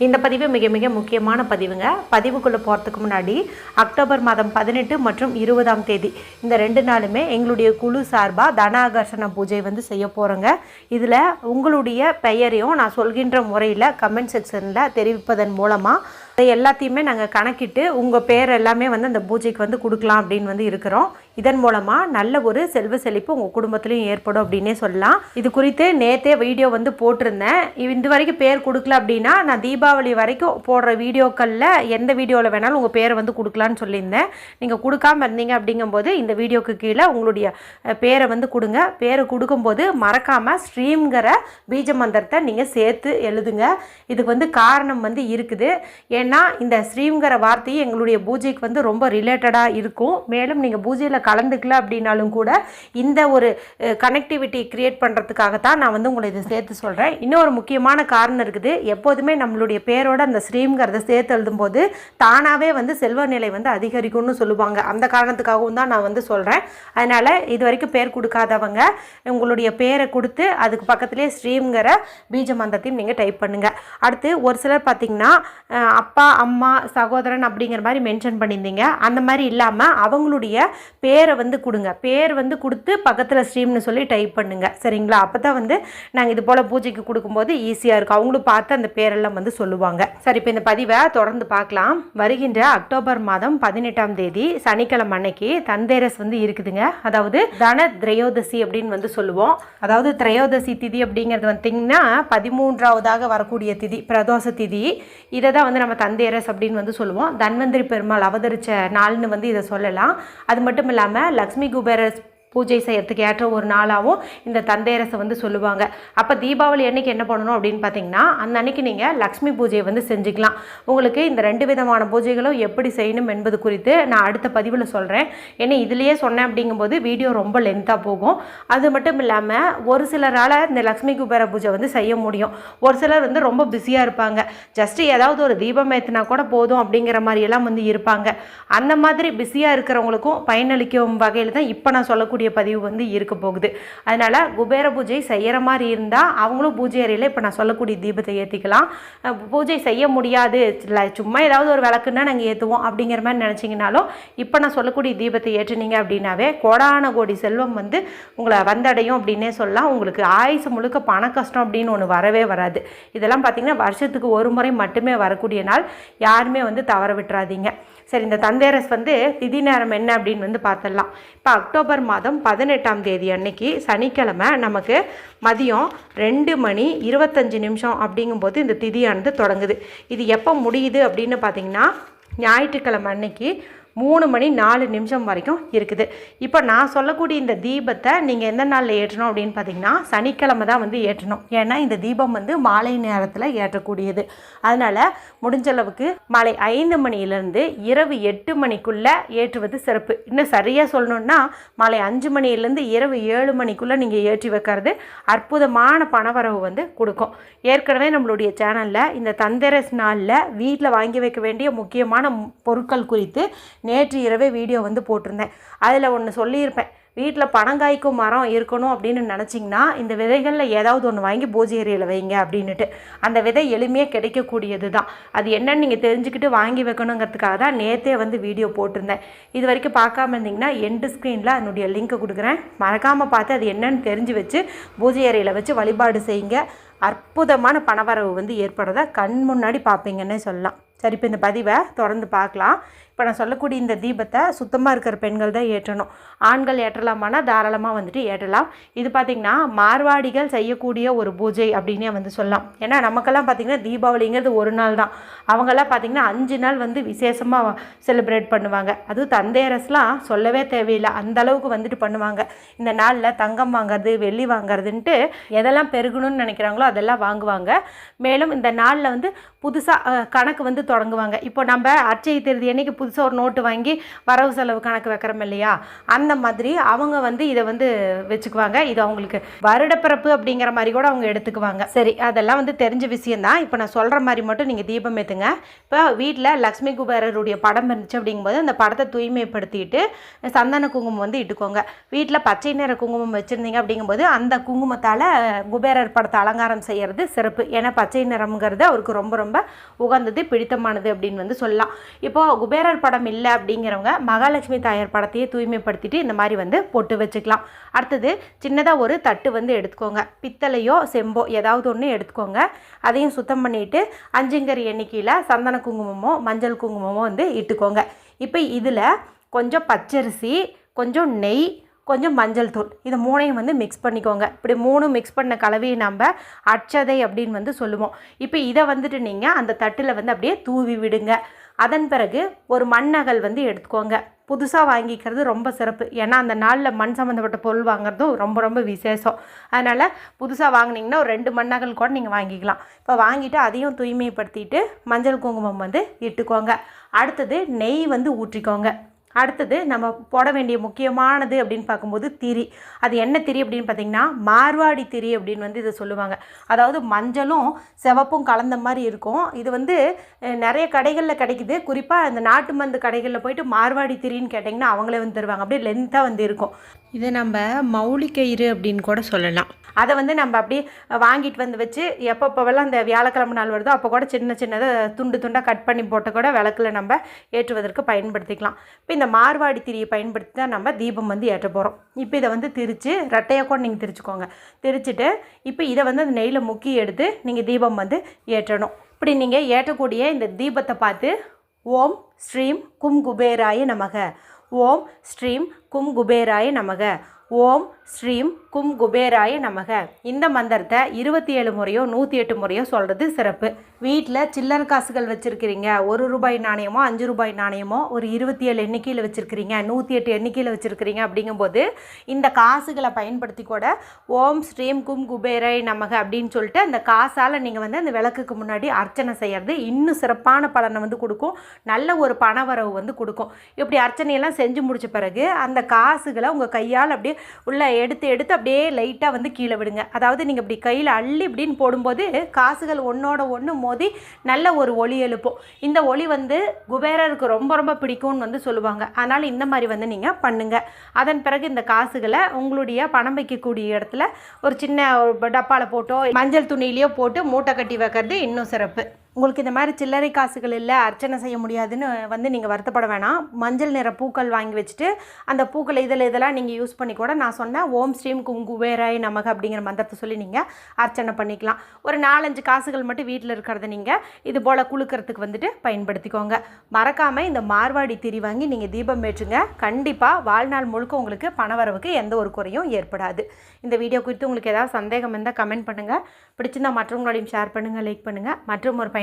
இந்த பதிவு மிக மிக முக்கியமான பதிவுங்க. பதிவுக்குள்ளே போகிறதுக்கு முன்னாடி அக்டோபர் மாதம் பதினெட்டு மற்றும் இருபதாம் தேதி இந்த ரெண்டு நாளுமே எங்களுடைய குழு சார்பாக தனாகர்ஷண பூஜை வந்து செய்ய போகிறோங்க இதில் உங்களுடைய பெயரையும் நான் சொல்கின்ற முறையில் கமெண்ட் செக்ஷனில் தெரிவிப்பதன் மூலமாக அதை எல்லாத்தையுமே நாங்கள் கணக்கிட்டு உங்கள் பேர் எல்லாமே வந்து அந்த பூஜைக்கு வந்து கொடுக்கலாம் அப்படின்னு வந்து இருக்கிறோம். இதன் மூலமாக நல்ல ஒரு செல்வ செழிப்பு உங்கள் குடும்பத்துலையும் ஏற்படும் அப்படின்னே சொல்லலாம். இது குறித்து நேற்றே வீடியோ வந்து போட்டிருந்தேன். இது இந்த வரைக்கும் பேர் கொடுக்கல அப்படின்னா நான் தீபாவளி வரைக்கும் போடுற வீடியோக்களில் எந்த வீடியோவில் வேணாலும் உங்கள் பேரை வந்து கொடுக்கலான்னு சொல்லியிருந்தேன். நீங்கள் கொடுக்காம இருந்தீங்க அப்படிங்கும்போது இந்த வீடியோக்கு கீழே உங்களுடைய பேரை வந்து கொடுங்க. பேரை கொடுக்கும்போது மறக்காமல் ஸ்ட்ரீம்ங்கிற பீஜ மந்திரத்தை நீங்கள் சேர்த்து எழுதுங்க. இதுக்கு வந்து காரணம் வந்து இருக்குது. ஏன்னா இந்த ஸ்ரீங்கிற வார்த்தையும் எங்களுடைய பூஜைக்கு வந்து ரொம்ப ரிலேட்டடாக இருக்கும். மேலும் நீங்கள் பூஜையில் கலந்துக்கல அப்படின்னாலும் கூட இந்த ஒரு கனெக்டிவிட்டி பண்ணுறதுக்காக தான் நான் வந்து உங்களை இதை சேர்த்து சொல்கிறேன் இன்னொரு முக்கியமான காரணம் இருக்குது. எப்போதுமே நம்மளுடைய பேரோட அந்த ஸ்ரீங்கிறத சேர்த்து எழுதும்போது தானாகவே வந்து செல்வ நிலை வந்து அதிகரிக்கும்னு சொல்லுவாங்க. அந்த காரணத்துக்காகவும் தான் நான் வந்து சொல்கிறேன் அதனால் இது வரைக்கும் பேர் கொடுக்காதவங்க உங்களுடைய பேரை கொடுத்து அதுக்கு பக்கத்துலேயே ஸ்ரீங்கிற பீஜ மந்தத்தையும் நீங்கள் டைப் பண்ணுங்கள் அடுத்து ஒரு சிலர் பார்த்தீங்கன்னா அப்பா அம்மா சகோதரன் அப்படிங்கிற மாதிரி மென்ஷன் பண்ணியிருந்தீங்க. அந்த மாதிரி இல்லாமல் அவங்களுடைய பேர் பேரை வந்து கொடுங்க. பேர் வந்து கொடுத்து பக்கத்தில் ஸ்ட்ரீம்னு சொல்லி டைப் பண்ணுங்கள் சரிங்களா? அப்போ தான் வந்து நாங்கள் இது போல் பூஜைக்கு கொடுக்கும்போது ஈஸியாக இருக்கும். அவங்களும் பார்த்து அந்த பேரெல்லாம் வந்து சொல்லுவாங்க. சரி இப்போ இந்த பதிவை தொடர்ந்து பார்க்கலாம். வருகின்ற அக்டோபர் மாதம் பதினெட்டாம் தேதி சனிக்கிழமை அன்னைக்கு தந்தேரஸ் வந்து இருக்குதுங்க. அதாவது தன திரையோதசி அப்படின்னு வந்து சொல்லுவோம். அதாவது திரையோதசி திதி அப்படிங்கிறது வந்துட்டிங்கன்னா பதிமூன்றாவதாக வரக்கூடிய திதி பிரதோஷ திதி. இதை தான் வந்து நம்ம தந்தேரஸ் அப்படின்னு வந்து சொல்லுவோம். தன்வந்திரி பெருமாள் அவதரித்த நாள்னு வந்து இதை சொல்லலாம். அது மட்டும் இல்லாமல் லக்ஷ்மி குபேர பூஜை செய்யறதுக்கு ஏற்ற ஒரு நாளாகவும் இந்த தந்தையரசை வந்து சொல்லுவாங்க. அப்போ தீபாவளி அன்னைக்கு என்ன பண்ணணும் அப்படின்னு பார்த்தீங்கன்னா அந்த அன்னைக்கு நீங்கள் லக்ஷ்மி பூஜையை வந்து செஞ்சுக்கலாம். உங்களுக்கு இந்த ரெண்டு விதமான பூஜைகளும் எப்படி செய்யணும் என்பது குறித்து நான் அடுத்த பதிவில் சொல்கிறேன் ஏன்னா இதுலேயே சொன்னேன் அப்படிங்கும்போது வீடியோ ரொம்ப லென்த்தாக போகும். அது மட்டும் இல்லாமல் ஒரு சிலரால் இந்த லக்ஷ்மி குபேர பூஜை வந்து செய்ய முடியும். ஒரு சிலர் வந்து ரொம்ப பிஸியாக இருப்பாங்க. ஜஸ்ட்டு ஏதாவது ஒரு தீபம் ஏற்றினா கூட போதும் அப்படிங்கிற மாதிரியெல்லாம் வந்து இருப்பாங்க. அந்த மாதிரி பிஸியாக இருக்கிறவங்களுக்கும் பயனளிக்கும் வகையில் தான் இப்போ நான் சொல்லக்கூடிய பதிவு வந்து இருக்க போகுது. அதனால் குபேர பூஜை செய்கிற மாதிரி இருந்தால் அவங்களும் பூஜை அறையில் இப்போ நான் சொல்லக்கூடிய தீபத்தை ஏற்றிக்கலாம் பூஜை செய்ய முடியாது. இல்லை சும்மா ஏதாவது ஒரு விளக்குன்னா நாங்கள் ஏற்றுவோம் அப்படிங்கிற மாதிரி நினச்சிங்கனாலும் இப்போ நான் சொல்லக்கூடிய தீபத்தை ஏற்றுனீங்க அப்படின்னாவே கோடான கோடி செல்வம் வந்து உங்களை வந்தடையும் அப்படின்னே சொல்லலாம். உங்களுக்கு ஆயுசு முழுக்க பண கஷ்டம் அப்படின்னு ஒன்று வரவே வராது. இதெல்லாம் பார்த்தீங்கன்னா வருஷத்துக்கு ஒரு முறை மட்டுமே வரக்கூடிய நாள். யாருமே வந்து தவற விட்டுறாதீங்க. சரி இந்த தந்தேரஸ் வந்து திதி நேரம் என்ன அப்படின்னு வந்து பார்த்துடலாம் இப்போ அக்டோபர் மாதம் பதினெட்டாம் தேதி அன்னைக்கு சனிக்கிழமை நமக்கு மதியம் ரெண்டு மணி இருபத்தஞ்சு நிமிஷம் அப்படிங்கும்போது இந்த திதியானது தொடங்குது. இது எப்போ முடியுது அப்படின்னு பார்த்தீங்கன்னா ஞாயிற்றுக்கிழமை அன்னைக்கு மூணு மணி நாலு நிமிஷம் வரைக்கும் இருக்குது. இப்போ நான் சொல்லக்கூடிய இந்த தீபத்தை நீங்கள் எந்த நாளில் ஏற்றணும் அப்படின்னு பார்த்தீங்கன்னா சனிக்கிழமை தான் வந்து ஏற்றணும். ஏன்னா இந்த தீபம் வந்து மாலை நேரத்தில் ஏற்றக்கூடியது. அதனால் முடிஞ்சளவுக்கு மாலை ஐந்து மணியிலேருந்து இரவு எட்டு மணிக்குள்ளே ஏற்றுவது சிறப்பு. இன்னும் சரியாக சொல்லணுன்னா மாலை அஞ்சு மணியிலேருந்து இரவு ஏழு மணிக்குள்ளே நீங்கள் ஏற்றி வைக்கிறது அற்புதமான பணவரவு வந்து கொடுக்கும். ஏற்கனவே நம்மளுடைய சேனலில் இந்த தந்தரஸ் நாளில் வீட்டில் வாங்கி வைக்க வேண்டிய முக்கியமான பொருட்கள் குறித்து நேற்று இரவே வீடியோ வந்து போட்டிருந்தேன். அதில் ஒன்று சொல்லியிருப்பேன். வீட்டில் பனங்காய்க்கும் மரம் இருக்கணும் அப்படின்னு நினச்சிங்கன்னா இந்த விதைகளில் ஏதாவது ஒன்று வாங்கி பூஜை அறையில் வைங்க அப்படின்னுட்டு. அந்த விதை எளிமையாக கிடைக்கக்கூடியது தான். அது என்னன்னு நீங்கள் தெரிஞ்சுக்கிட்டு வாங்கி வைக்கணுங்கிறதுக்காக தான் நேற்றே வந்து வீடியோ போட்டிருந்தேன். இது வரைக்கும் பார்க்காம இருந்தீங்கன்னா எண்டு ஸ்க்ரீனில் அதனுடைய லிங்க்கை கொடுக்குறேன். மறக்காமல் பார்த்து அது என்னன்னு தெரிஞ்சு வச்சு பூஜை அறையில் வச்சு வழிபாடு செய்யுங்க. அற்புதமான பணவரவு வந்து ஏற்படுறதா கண் முன்னாடி பார்ப்பீங்கன்னே சொல்லலாம். சரி இப்போ இந்த பதிவை தொடர்ந்து பார்க்கலாம். இப்போ நான் சொல்லக்கூடிய இந்த தீபத்தை சுத்தமாக இருக்கிற பெண்கள் தான் ஏற்றணும். ஆண்கள் ஏற்றலாமானா தாராளமாக வந்துட்டு ஏற்றலாம். இது பார்த்திங்கன்னா மார்வாடிகள் செய்யக்கூடிய ஒரு பூஜை அப்படின்னே வந்து சொல்லலாம். ஏன்னா நமக்கெல்லாம் பார்த்திங்கன்னா தீபாவளிங்கிறது ஒரு நாள் தான். அவங்கெல்லாம் பார்த்திங்கன்னா அஞ்சு நாள் வந்து விசேஷமாக செலிப்ரேட் பண்ணுவாங்க. அதுவும் தந்தையரசெலாம் சொல்லவே தேவையில்லை. அந்த அளவுக்கு வந்துட்டு பண்ணுவாங்க. இந்த நாளில் தங்கம் வாங்குறது வெள்ளி வாங்குறதுன்ட்டு எதெல்லாம் பெருகணும்னு நினைக்கிறாங்களோ அதெல்லாம் வாங்குவாங்க. மேலும் இந்த நாளில் வந்து புதுசாக கணக்கு வந்து தொடங்குவாங்க. இப்போ நம்ம அச்சய திருதி அன்னைக்கு புதுசாக ஒரு நோட்டு வாங்கி வரவு செலவு கணக்கு வைக்கிறோம் இல்லையா? அந்த மாதிரி அவங்க வந்து இதை வந்து வச்சுக்குவாங்க. இது அவங்களுக்கு வருடப்பிறப்பு அப்படிங்கிற மாதிரி கூட அவங்க எடுத்துக்குவாங்க. சரி அதெல்லாம் வந்து தெரிஞ்ச விஷயந்தான் இப்போ நான் சொல்கிற மாதிரி மட்டும் நீங்கள் தீபம் ஏற்றுங்க இப்போ வீட்டில் லக்ஷ்மி குபேரருடைய படம் இருந்துச்சு அப்படிங்கும்போது அந்த படத்தை தூய்மைப்படுத்திட்டு சந்தன குங்குமம் வந்து இட்டுக்கோங்க. வீட்டில் பச்சை நிற குங்குமம் வச்சுருந்தீங்க அப்படிங்கும்போது அந்த குங்குமத்தால் குபேரர் படத்தை அலங்காரம் செய்கிறது சிறப்பு. ஏன்னா பச்சை நிறம்ங்கிறது அவருக்கு ரொம்ப ரொம்ப உகந்தது பொருத்தமானது அப்படின்னு வந்து சொல்லலாம். இப்போது குபேரர் படம் இல்லை அப்படிங்கிறவங்க மகாலட்சுமி தாயார் படத்தையே தூய்மைப்படுத்திட்டு இந்த மாதிரி வந்து பொட்டு வச்சுக்கலாம். அடுத்தது சின்னதாக ஒரு தட்டு வந்து எடுத்துக்கோங்க. பித்தளையோ செம்போ ஏதாவது ஒன்று எடுத்துக்கோங்க. அதையும் சுத்தம் பண்ணிவிட்டு அஞ்சுங்கரி எண்ணிக்கையில் சந்தன குங்குமமோ மஞ்சள் குங்குமமோ வந்து இட்டுக்கோங்க. இப்போ இதில் கொஞ்சம் பச்சரிசி கொஞ்சம் நெய் கொஞ்சம் மஞ்சள் தூள். இது மூணையும் வந்து மிக்ஸ் பண்ணிக்கோங்க. இப்படி மூணு மிக்ஸ் பண்ண கலவையை நம்ம அச்சதை அப்படின்னு வந்து சொல்லுவோம். இப்போ இதை வந்துட்டு நீங்கள் அந்த தட்டில் வந்து அப்படியே தூவி விடுங்க. அதன் பிறகு ஒரு மண்ணகல் வந்து எடுத்துக்கோங்க. புதுசாக வாங்கிக்கிறது ரொம்ப சிறப்பு. ஏன்னா அந்த நாளில் மண் சம்மந்தப்பட்ட பொருள் வாங்குறதும் ரொம்ப ரொம்ப விசேஷம். அதனால் புதுசாக வாங்கினீங்கன்னா ஒரு ரெண்டு மண்ணகல் கூட நீங்கள் வாங்கிக்கலாம். இப்போ வாங்கிட்டு அதையும் தூய்மைப்படுத்திட்டு மஞ்சள் குங்குமம் வந்து இட்டுக்கோங்க. அடுத்தது நெய் வந்து ஊற்றிக்கோங்க. அடுத்தது நம்ம போட வேண்டிய முக்கியமானது அப்படின்னு பார்க்கும்போது திரி. அது என்ன திரி அப்படின்னு பார்த்தீங்கன்னா மார்வாடி திரி அப்படின்னு வந்து இதை சொல்லுவாங்க. அதாவது மஞ்சளும் சிவப்பும் கலந்த மாதிரி இருக்கும். இது வந்து நிறைய கடைகளில் கிடைக்குது. குறிப்பாக அந்த நாட்டு மருந்து கடைகளில் போயிட்டு மார்வாடி திரின்னு கேட்டிங்கன்னா அவங்களே வந்து தருவாங்க. அப்படியே லென்த்தாக வந்து இருக்கும். இதை நம்ம மௌலிக்கயிறு அப்படின்னு கூட சொல்லலாம். அதை வந்து நம்ம அப்படியே வாங்கிட்டு வந்து வச்சு எப்பப்போவெல்லாம் அந்த வியாழக்கிழமை நாள் வருதோ அப்போ கூட சின்ன சின்னதை துண்டு துண்டாக கட் பண்ணி போட்டு கூட விளக்கில் நம்ம ஏற்றுவதற்கு பயன்படுத்திக்கலாம். இப்போ இந்த மார்வாடி திரியை பயன்படுத்தி தான் நம்ம தீபம் வந்து ஏற்ற போகிறோம் இப்போ இதை வந்து திரித்து ரெட்டையாக கூட நீங்கள் திரிச்சுக்கோங்க. திரிச்சுட்டு இப்போ இதை வந்து அந்த நெய்யில் முக்கி எடுத்து நீங்கள் தீபம் வந்து ஏற்றணும். இப்படி நீங்கள் ஏற்றக்கூடிய இந்த தீபத்தை பார்த்து ஓம் ஸ்ரீம் கும் குபேராய நமக. ஓம் ஸ்ரீம் கும் குபேராய நமக. ஓம் ஸ்ரீம் கும் குபேராய நமக. இந்த மந்திரத்தை இருபத்தி ஏழு முறையோ நூற்றி எட்டு முறையோ சொல்கிறது சிறப்பு. வீட்டில் சில்லற காசுகள் வச்சுருக்கிறீங்க. ஒரு ரூபாய் நாணயமோ அஞ்சு ரூபாய் நாணயமோ ஒரு இருபத்தி ஏழு எண்ணிக்கையில் வச்சுருக்கிறீங்க. நூற்றி எட்டு எண்ணிக்கையில் வச்சுருக்கிறீங்க அப்படிங்கும்போது இந்த காசுகளை பயன்படுத்தி கூட ஓம் ஸ்ரீம் கும் குபேராய நமக அப்படின்னு சொல்லிட்டு அந்த காசால் நீங்கள் வந்து அந்த விளக்குக்கு முன்னாடி அர்ச்சனை செய்கிறது இன்னும் சிறப்பான பலனை வந்து கொடுக்கும். நல்ல ஒரு பணவரவு வந்து கொடுக்கும். இப்படி அர்ச்சனையெல்லாம் செஞ்சு முடிச்ச பிறகு அந்த காசுகளை உங்கள் கையால் அப்படியே உள்ளே எடுத்து எடுத்து அப்படியே லைட்டாக வந்து கீழே விடுங்க. அதாவது நீங்கள் இப்படி கையில் அள்ளி இப்படின்னு போடும்போது காசுகள் ஒன்றோட ஒன்று மோதி நல்ல ஒரு ஒளி எழுப்பும். இந்த ஒளி வந்து குபேரருக்கு ரொம்ப ரொம்ப பிடிக்கும்னு வந்து சொல்லுவாங்க. அதனால் இந்த மாதிரி வந்து நீங்கள் பண்ணுங்கள் அதன் பிறகு இந்த காசுகளை உங்களுடைய பணம் வைக்கக்கூடிய இடத்துல ஒரு சின்ன ஒரு டப்பாவில் போட்டோ மஞ்சள் துணியிலையோ போட்டு மூட்டை கட்டி வைக்கிறது இன்னும் சிறப்பு. உங்களுக்கு இந்த மாதிரி சில்லறை காசுகள் இல்லை அர்ச்சனை செய்ய முடியாதுன்னு வந்து நீங்கள் வருத்தப்பட வேணாம். மஞ்சள் நிற பூக்கள் வாங்கி வச்சுட்டு அந்த பூக்கள் இதில் இதெல்லாம் நீங்கள் யூஸ் பண்ணி கூட நான் சொன்னேன் ஓம் ஸ்ரீம் குங்குவேராய் நமக அப்படிங்கிற மந்திரத்தை சொல்லி நீங்கள் அர்ச்சனை பண்ணிக்கலாம். ஒரு நாலஞ்சு காசுகள் மட்டும் வீட்டில் இருக்கிறத நீங்கள் இது போல் குளுக்கிறதுக்கு வந்துட்டு பயன்படுத்திக்கோங்க. மறக்காமல் இந்த மார்வாடி திரி வாங்கி நீங்கள் தீபம் ஏற்றுங்க. கண்டிப்பாக வாழ்நாள் முழுக்க உங்களுக்கு பணவரவுக்கு எந்த ஒரு குறையும் ஏற்படாது. இந்த வீடியோ குறித்து உங்களுக்கு ஏதாவது சந்தேகம் இருந்தால் கமெண்ட் பண்ணுங்கள் பிடிச்சிருந்தா மற்றவங்களோடையும் ஷேர் பண்ணுங்கள் லைக் பண்ணுங்கள் மற்றும் ஒரு பயன்